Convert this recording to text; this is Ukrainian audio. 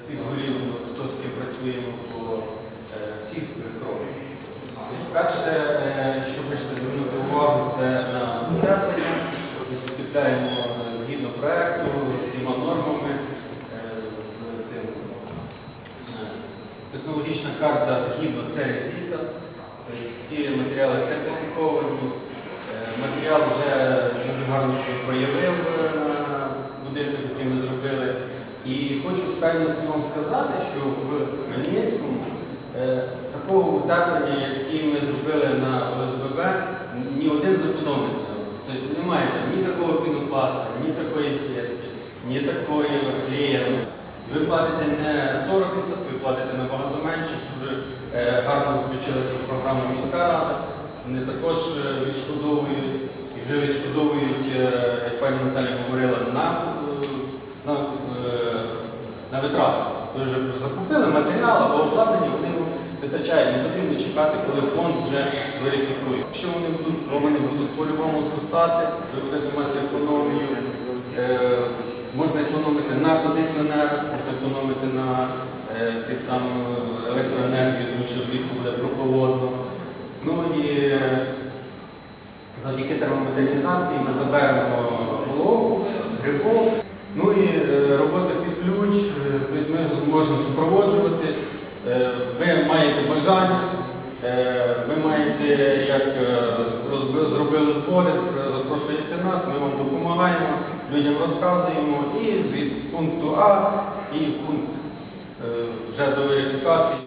всіх голів, хто з ким працюємо по е, всіх кроках. Перше, е, що хочеться звернути увагу, це на утеплення. Тобто утепляємо е, згідно проекту, всіма нормами. Технологічна карта згідно це ресіта. Тобто всі матеріали сертифіковані. Матеріал вже дуже гарно себе проявив е, на будинку, який ми зробили. І хочу з певністю вам сказати, що в Хмельницькому е, такого утеплення, яке ми зробили на ОСББ, ні один забудовник не робить. Тобто немає ні такого пінопласта, ні такої сітки, ні такої клея. Ви платите не 40%, ви платите набагато менше. Дуже е, гарно включилася в програму міська рада. Вони також е, відшкодовують і вже відшкодовують, як пані Наталя говорила, на витрати. Ви вже закупили матеріал або обладнання, вони витрачають. Не потрібно чекати, коли фонд вже зверифікує. Якщо вони будуть, вони будуть по-любому зростати, ви будете мати економію. Е, Можна економити на кондиціонерах, можна економити на е, тих самих електроенергію, тому що влітку буде прохолодно. Ну і е, завдяки термомодернізації ми заберемо вологу, грибок. Ну і ключ, е, тобто ми можемо супроводжувати. Е, Ви маєте бажання, е, ви маєте, як зробили збори, запрошуєте нас, ми вам допомагаємо, людям розказуємо і від пункту А і пункт вже до верифікації.